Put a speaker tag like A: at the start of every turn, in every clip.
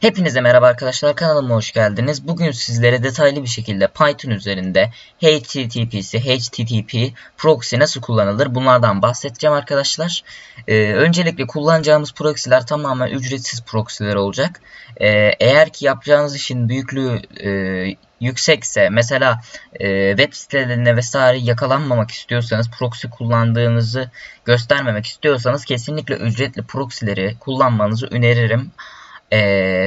A: Hepinize merhaba arkadaşlar kanalıma hoş geldiniz. Bugün sizlere detaylı bir şekilde Python üzerinde HTTP'si, HTTP proxy nasıl kullanılır bunlardan bahsedeceğim arkadaşlar. Ee, öncelikle kullanacağımız proxy'ler tamamen ücretsiz proxy'ler olacak. Ee, eğer ki yapacağınız işin büyüklüğü e, yüksekse mesela e, web sitelerine vesaire yakalanmamak istiyorsanız proxy kullandığınızı göstermemek istiyorsanız kesinlikle ücretli proxy'leri kullanmanızı öneririm. Ee,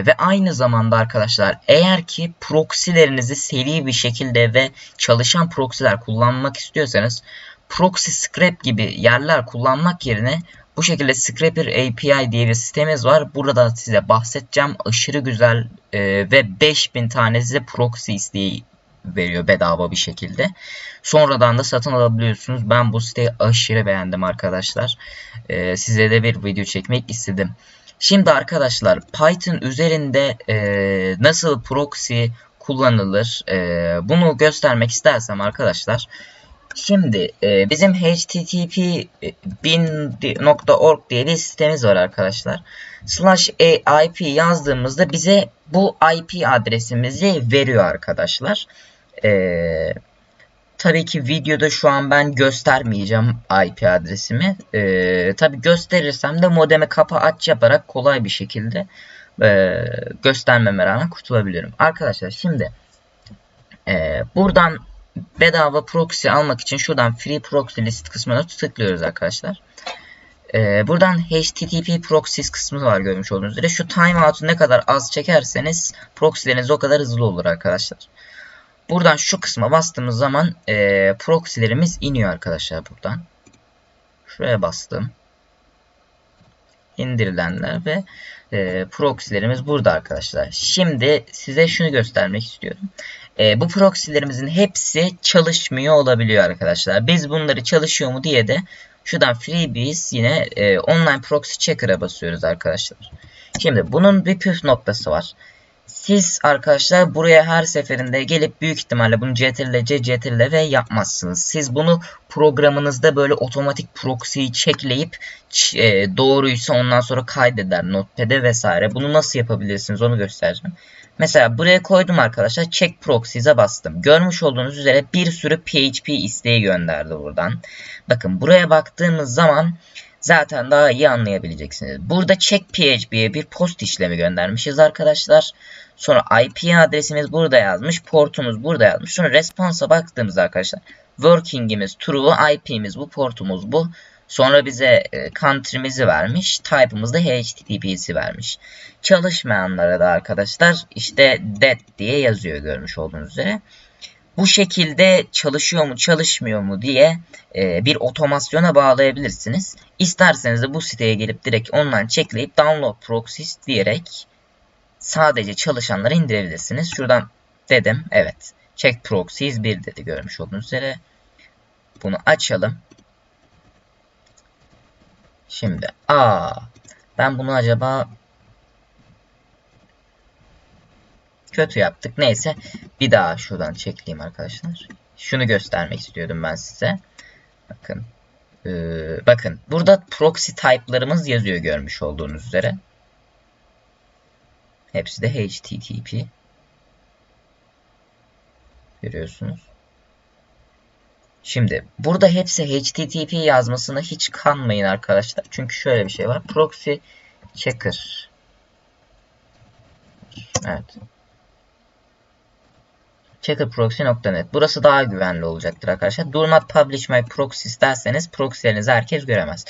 A: ve aynı zamanda arkadaşlar eğer ki proxy'lerinizi seri bir şekilde ve çalışan proxy'ler kullanmak istiyorsanız proxy scrap gibi yerler kullanmak yerine bu şekilde Scraper API diye bir sitemiz var. Burada size bahsedeceğim. Aşırı güzel e, ve 5000 tane size proxy isteği veriyor bedava bir şekilde. Sonradan da satın alabiliyorsunuz. Ben bu siteyi aşırı beğendim arkadaşlar. E, size de bir video çekmek istedim. Şimdi arkadaşlar Python üzerinde e, nasıl proxy kullanılır e, bunu göstermek istersem arkadaşlar. Şimdi e, bizim http bin.org diye bir sitemiz var arkadaşlar. Slash IP yazdığımızda bize bu IP adresimizi veriyor arkadaşlar. Eee Tabii ki videoda şu an ben göstermeyeceğim IP adresimi. Ee, tabii gösterirsem de modeme kapa aç yaparak kolay bir şekilde e, göstermeme rağmen kurtulabilirim. Arkadaşlar şimdi e, buradan bedava proxy almak için şuradan free proxy list kısmına tıklıyoruz arkadaşlar. Ee, buradan HTTP proxies kısmı var görmüş olduğunuz üzere. Şu timeout'u ne kadar az çekerseniz proxy'leriniz o kadar hızlı olur arkadaşlar. Buradan şu kısma bastığımız zaman e, proxy'lerimiz iniyor arkadaşlar buradan. Şuraya bastım. İndirilenler ve e, proxy'lerimiz burada arkadaşlar. Şimdi size şunu göstermek istiyorum. E, bu proxy'lerimizin hepsi çalışmıyor olabiliyor arkadaşlar. Biz bunları çalışıyor mu diye de şuradan freebies yine e, online proxy checker'a basıyoruz arkadaşlar. Şimdi bunun bir püf noktası var. Siz arkadaşlar buraya her seferinde gelip büyük ihtimalle bunu ctrl c ctrl v yapmazsınız. Siz bunu programınızda böyle otomatik proxy'yi checkleyip e, doğruysa ondan sonra kaydeder notepad'e vesaire. Bunu nasıl yapabilirsiniz onu göstereceğim. Mesela buraya koydum arkadaşlar. Check proxies'e bastım. Görmüş olduğunuz üzere bir sürü PHP isteği gönderdi buradan. Bakın buraya baktığımız zaman zaten daha iyi anlayabileceksiniz. Burada check PHP'ye bir post işlemi göndermişiz arkadaşlar. Sonra IP adresimiz burada yazmış. Portumuz burada yazmış. Sonra response'a baktığımızda arkadaşlar working'imiz true, IP'miz bu, portumuz bu. Sonra bize e, country'mizi vermiş. Type'ımız da HTTP'si vermiş. Çalışmayanlara da arkadaşlar işte dead diye yazıyor görmüş olduğunuz üzere. Bu şekilde çalışıyor mu çalışmıyor mu diye e, bir otomasyona bağlayabilirsiniz. İsterseniz de bu siteye gelip direkt online checkleyip download proxies diyerek sadece çalışanları indirebilirsiniz. Şuradan dedim. Evet. Check proxies 1 dedi görmüş olduğunuz üzere. Bunu açalım. Şimdi aa ben bunu acaba kötü yaptık. Neyse bir daha şuradan çekleyeyim arkadaşlar. Şunu göstermek istiyordum ben size. Bakın. Ee, bakın burada proxy type'larımız yazıyor görmüş olduğunuz üzere. Hepsi de HTTP. Görüyorsunuz. Şimdi burada hepsi HTTP yazmasına hiç kanmayın arkadaşlar. Çünkü şöyle bir şey var. Proxy checker. Evet. checkerproxy.net. Burası daha güvenli olacaktır arkadaşlar. Do not publish my proxy isterseniz proxy'lerinizi herkes göremez.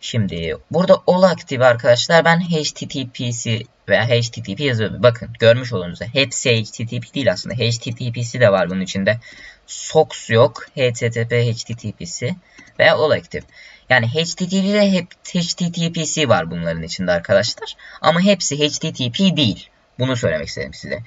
A: Şimdi burada all aktif arkadaşlar ben HTTP'si veya HTTP yazıyorum. Bakın görmüş olduğunuz hepsi HTTP değil aslında. HTTP'si de var bunun içinde. SOX yok. HTTP HTTP'si veya all aktif. Yani HTTP'de hep HTTP'si var bunların içinde arkadaşlar. Ama hepsi HTTP değil. Bunu söylemek istedim size.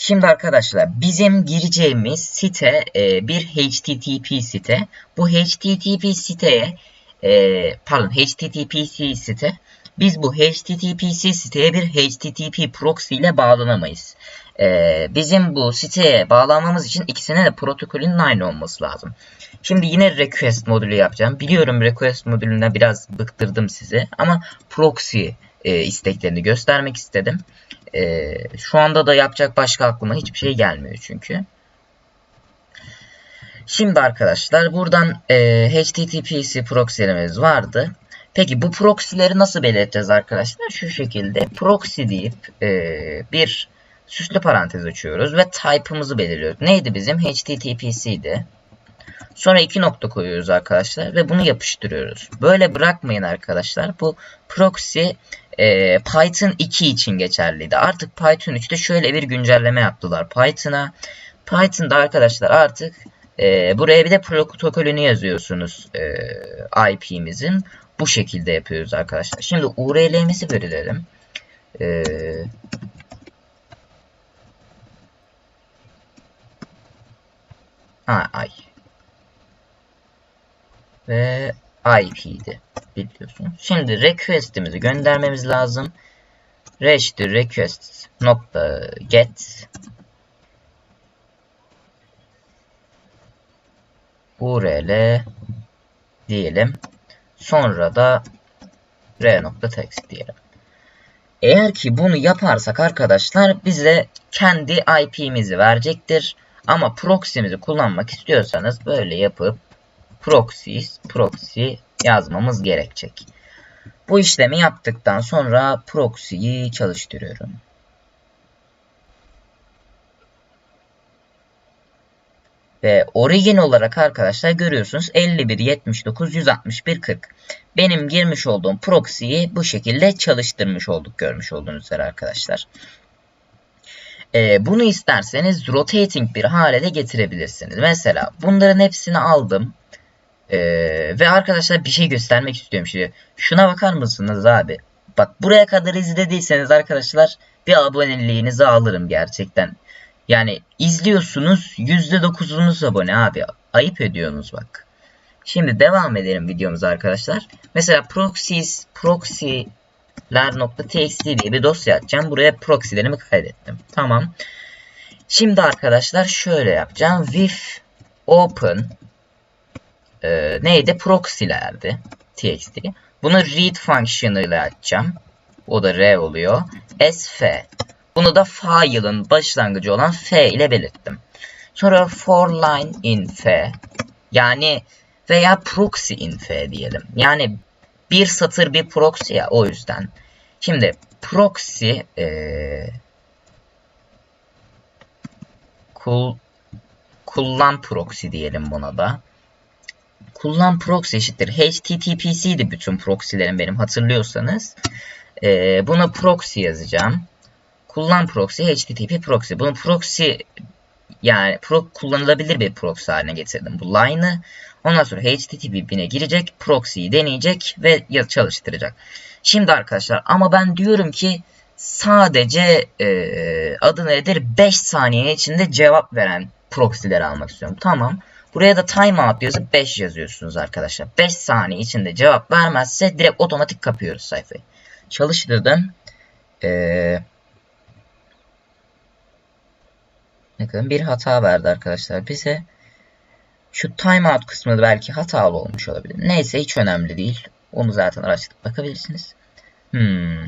A: Şimdi arkadaşlar bizim gireceğimiz site e, bir HTTP site. Bu HTTP siteye e, pardon HTTPC site. Biz bu HTTPC siteye bir HTTP proxy ile bağlanamayız. E, bizim bu siteye bağlanmamız için ikisine de protokolün aynı olması lazım. Şimdi yine request modülü yapacağım. Biliyorum request modülüne biraz bıktırdım sizi ama proxy e, isteklerini göstermek istedim. E, şu anda da yapacak başka aklıma hiçbir şey gelmiyor çünkü. Şimdi arkadaşlar buradan e, HTTPS proxy'lerimiz vardı. Peki bu proxy'leri nasıl belirteceğiz arkadaşlar? Şu şekilde proxy deyip e, bir süslü parantez açıyoruz ve type'ımızı belirliyoruz. Neydi bizim? HTTPS'ydi. Sonra iki nokta koyuyoruz arkadaşlar ve bunu yapıştırıyoruz. Böyle bırakmayın arkadaşlar. Bu proxy e, Python 2 için geçerliydi. Artık Python 3'te şöyle bir güncelleme yaptılar Python'a. Python'da arkadaşlar artık e, buraya bir de protokolünü yazıyorsunuz e, IP'mizin. Bu şekilde yapıyoruz arkadaşlar. Şimdi URL'mizi verelim. E, ay. Ve IP'di. Biliyorsunuz. Şimdi request'imizi göndermemiz lazım. REST request nokta get url diyelim. Sonra da r.text diyelim. Eğer ki bunu yaparsak arkadaşlar bize kendi IP'mizi verecektir. Ama proxy'mizi kullanmak istiyorsanız böyle yapıp proxy, proxy yazmamız gerekecek. Bu işlemi yaptıktan sonra proxy'yi çalıştırıyorum. Ve origin olarak arkadaşlar görüyorsunuz 51 79 161 40. Benim girmiş olduğum proxy'yi bu şekilde çalıştırmış olduk görmüş olduğunuz üzere arkadaşlar. Ee, bunu isterseniz rotating bir hale de getirebilirsiniz. Mesela bunların hepsini aldım. Ee, ve arkadaşlar bir şey göstermek istiyorum şimdi. Şuna bakar mısınız abi? Bak buraya kadar izlediyseniz arkadaşlar bir aboneliğinizi alırım gerçekten. Yani izliyorsunuz %9'unuz abone abi. Ayıp ediyorsunuz bak. Şimdi devam edelim videomuza arkadaşlar. Mesela proxies, proxy'ler.txt diye bir dosya açacağım. Buraya proxy'lerimi kaydettim. Tamam. Şimdi arkadaşlar şöyle yapacağım. with open e, neydi? Proxy'lerdi. txt. Bunu read ile açacağım. O da r oluyor. sf bunu da file'ın başlangıcı olan f ile belirttim. Sonra for line in f yani veya proxy in f diyelim. Yani bir satır bir proxy ya o yüzden. Şimdi proxy ee, kul, kullan proxy diyelim buna da. Kullan proxy eşittir. HTTPS'ydi bütün proxy'lerim benim hatırlıyorsanız. E, buna proxy yazacağım. Kullan proxy, HTTP proxy. Bunu proxy yani pro, kullanılabilir bir proxy haline getirdim bu line'ı. Ondan sonra HTTP bine girecek, proxy'yi deneyecek ve çalıştıracak. Şimdi arkadaşlar ama ben diyorum ki sadece e, adı nedir 5 saniye içinde cevap veren proxy'leri almak istiyorum. Tamam. Buraya da timeout yazıp 5 yazıyorsunuz arkadaşlar. 5 saniye içinde cevap vermezse direkt otomatik kapıyoruz sayfayı. Çalıştırdım. Eee Bakın bir hata verdi arkadaşlar bize. Şu timeout kısmı belki hatalı olmuş olabilir. Neyse hiç önemli değil. Onu zaten araştırıp bakabilirsiniz. Hmm.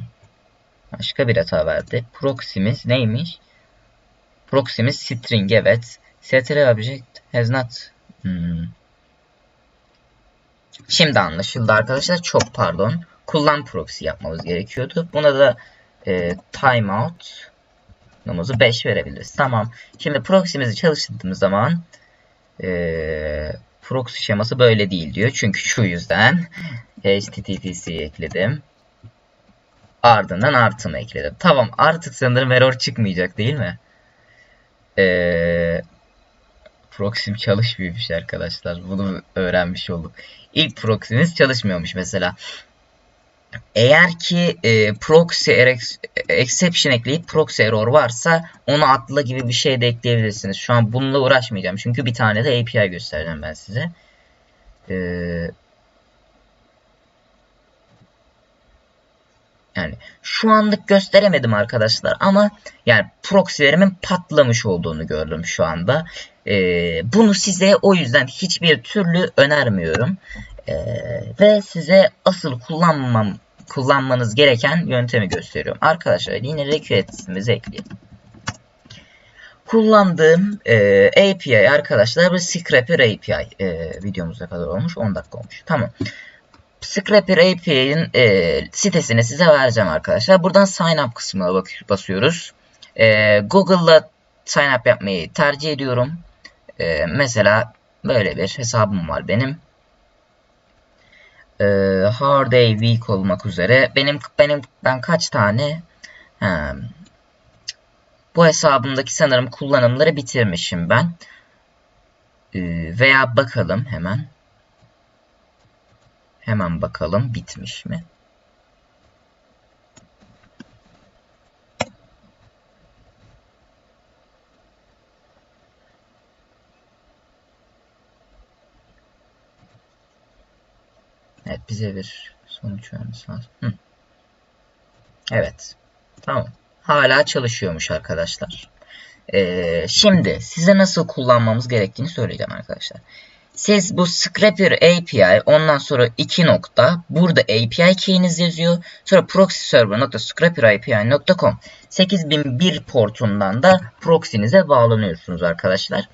A: Başka bir hata verdi. Proxy'miz neymiş? Proxy'miz string evet. Settle object has not. Şimdi anlaşıldı arkadaşlar. Çok pardon. Kullan proxy yapmamız gerekiyordu. Buna da e, timeout numuzu 5 verebiliriz. Tamam. Şimdi proxy'mizi çalıştırdığımız zaman ee, proxy şeması böyle değil diyor. Çünkü şu yüzden HTTPS'yi ekledim. Ardından artımı ekledim. Tamam artık sanırım error çıkmayacak değil mi? Ee, proxy'm çalışmıyormuş arkadaşlar. Bunu öğrenmiş olduk. İlk proxy'miz çalışmıyormuş mesela. Eğer ki e, proxy exception ekleyip proxy error varsa onu atla gibi bir şey de ekleyebilirsiniz. Şu an bununla uğraşmayacağım. Çünkü bir tane de API göstereceğim ben size. Ee, yani şu anlık gösteremedim arkadaşlar ama yani proxylerimin patlamış olduğunu gördüm şu anda. Ee, bunu size o yüzden hiçbir türlü önermiyorum. Ee, ve size asıl kullanmam kullanmanız gereken yöntemi gösteriyorum. Arkadaşlar yine request'imizi ekleyelim. Kullandığım e, API arkadaşlar bu Scrapper API e, videomuzda kadar olmuş 10 dakika olmuş. Tamam. Scrapper API'nin e, sitesini size vereceğim arkadaşlar. Buradan sign up kısmına bak basıyoruz. E, Google'la sign up yapmayı tercih ediyorum. E, mesela böyle bir hesabım var benim. E, hard day week olmak üzere. Benim benim ben kaç tane he, bu hesabımdaki sanırım kullanımları bitirmişim ben. E, veya bakalım hemen. Hemen bakalım bitmiş mi? Evet bize bir sonuç vermesi lazım. Hı. Evet. Tamam. Hala çalışıyormuş arkadaşlar. Ee, şimdi size nasıl kullanmamız gerektiğini söyleyeceğim arkadaşlar. Siz bu Scrapper API ondan sonra iki nokta burada API key'iniz yazıyor. Sonra proxy server.scrapperAPI.com 8001 portundan da proxy'nize bağlanıyorsunuz arkadaşlar.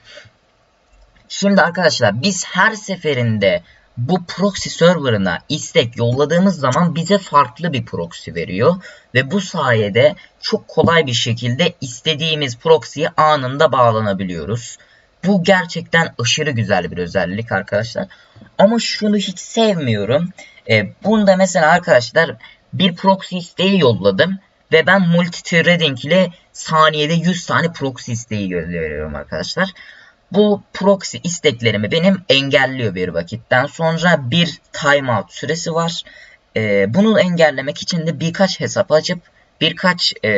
A: Şimdi arkadaşlar biz her seferinde bu proxy serverına istek yolladığımız zaman bize farklı bir proxy veriyor. Ve bu sayede çok kolay bir şekilde istediğimiz proxy'ye anında bağlanabiliyoruz. Bu gerçekten aşırı güzel bir özellik arkadaşlar. Ama şunu hiç sevmiyorum. E, bunda mesela arkadaşlar bir proxy isteği yolladım. Ve ben multi-threading ile saniyede 100 tane proxy isteği gönderiyorum arkadaşlar. Bu proxy isteklerimi benim engelliyor bir vakitten sonra bir timeout süresi var. E, bunu engellemek için de birkaç hesap açıp birkaç e,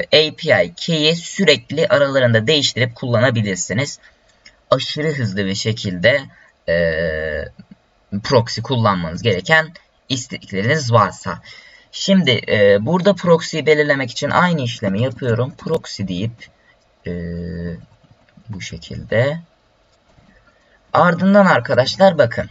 A: API key'i sürekli aralarında değiştirip kullanabilirsiniz aşırı hızlı bir şekilde e, proxy kullanmanız gereken istekleriniz varsa. Şimdi e, burada proxy'yi belirlemek için aynı işlemi yapıyorum. Proxy deyip e, bu şekilde. Ardından arkadaşlar bakın.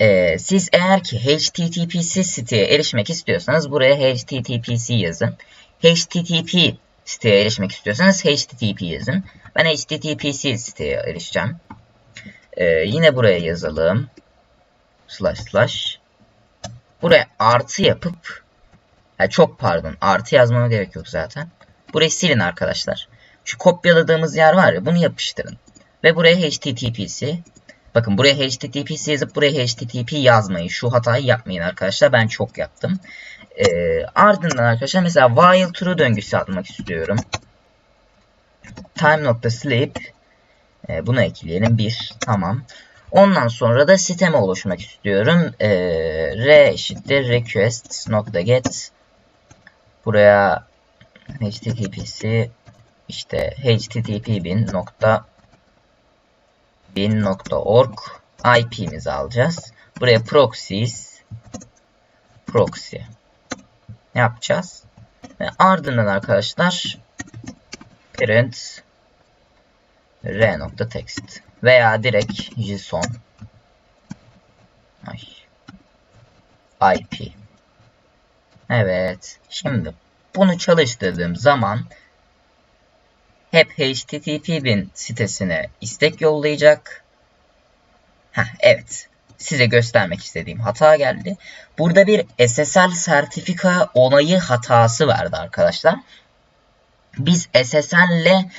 A: E, siz eğer ki HTTPS siteye erişmek istiyorsanız buraya HTTPS yazın. HTTP siteye erişmek istiyorsanız HTTP yazın. Ben HTTPS siteye erişeceğim. Ee, yine buraya yazalım. Slash slash. Buraya artı yapıp yani çok pardon artı yazmama gerek yok zaten. Burayı silin arkadaşlar. Şu kopyaladığımız yer var ya bunu yapıştırın. Ve buraya HTTPS. Bakın buraya HTTPS yazıp buraya HTTP yazmayın. Şu hatayı yapmayın arkadaşlar. Ben çok yaptım. Ee, ardından arkadaşlar mesela while true döngüsü atmak istiyorum. Time.sleep e, bunu ekleyelim. Bir. Tamam. Ondan sonra da sisteme oluşmak istiyorum. E, R eşittir request nokta get buraya http'si işte http bin nokta bin nokta org IP'mizi alacağız. Buraya proxies proxy yapacağız. Ve ardından arkadaşlar parent r.text veya direkt json Ay. ip Evet. Şimdi bunu çalıştırdığım zaman hep HTTP bin sitesine istek yollayacak. Heh, evet size göstermek istediğim hata geldi. Burada bir SSL sertifika onayı hatası verdi arkadaşlar. Biz SSL ile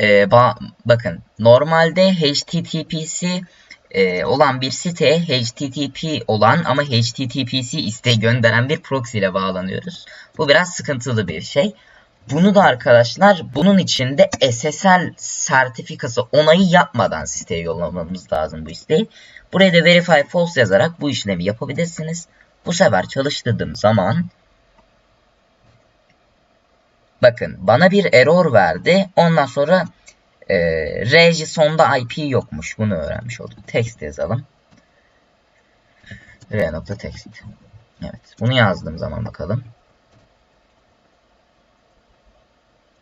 A: e, ba bakın normalde HTTP'si e, olan bir siteye HTTP olan ama HTTP'si isteği gönderen bir proxy ile bağlanıyoruz. Bu biraz sıkıntılı bir şey. Bunu da arkadaşlar bunun için de SSL sertifikası onayı yapmadan siteye yollamamız lazım bu isteği. Buraya da verify false yazarak bu işlemi yapabilirsiniz. Bu sefer çalıştırdığım zaman bakın bana bir error verdi. Ondan sonra e, reji sonda IP yokmuş. Bunu öğrenmiş olduk. Text yazalım. R.text. Evet. Bunu yazdığım zaman bakalım.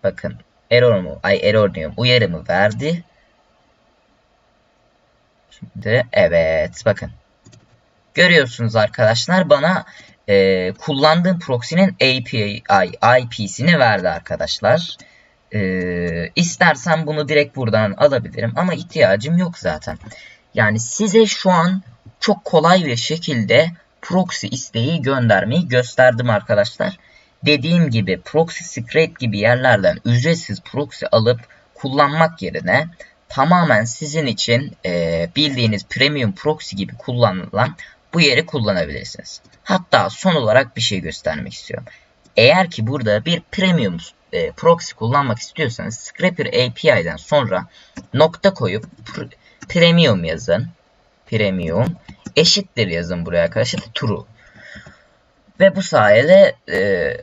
A: Bakın error mu? Ay error diyorum. Uyarımı verdi. Şimdi evet bakın. Görüyorsunuz arkadaşlar bana e, kullandığım proxy'nin API, IP'sini verdi arkadaşlar. E, istersen bunu direkt buradan alabilirim ama ihtiyacım yok zaten. Yani size şu an çok kolay bir şekilde proxy isteği göndermeyi gösterdim arkadaşlar. Dediğim gibi proxy scrape gibi yerlerden ücretsiz proxy alıp kullanmak yerine tamamen sizin için e, bildiğiniz premium proxy gibi kullanılan bu yeri kullanabilirsiniz. Hatta son olarak bir şey göstermek istiyorum. Eğer ki burada bir premium e, proxy kullanmak istiyorsanız Scraper API'den sonra nokta koyup pr premium yazın. Premium eşittir yazın buraya arkadaşlar true. Ve bu sayede e,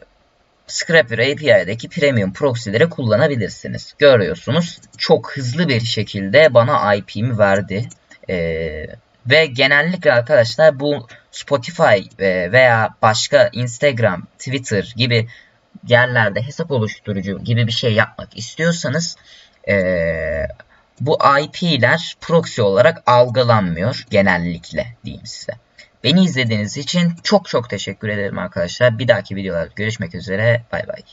A: Scraper API'deki premium proxy'leri kullanabilirsiniz. Görüyorsunuz çok hızlı bir şekilde bana IP'mi verdi. Ee, ve genellikle arkadaşlar bu Spotify veya başka Instagram, Twitter gibi yerlerde hesap oluşturucu gibi bir şey yapmak istiyorsanız ee, bu IP'ler proxy olarak algılanmıyor genellikle diyeyim size. Beni izlediğiniz için çok çok teşekkür ederim arkadaşlar. Bir dahaki videolarda görüşmek üzere. Bay bay.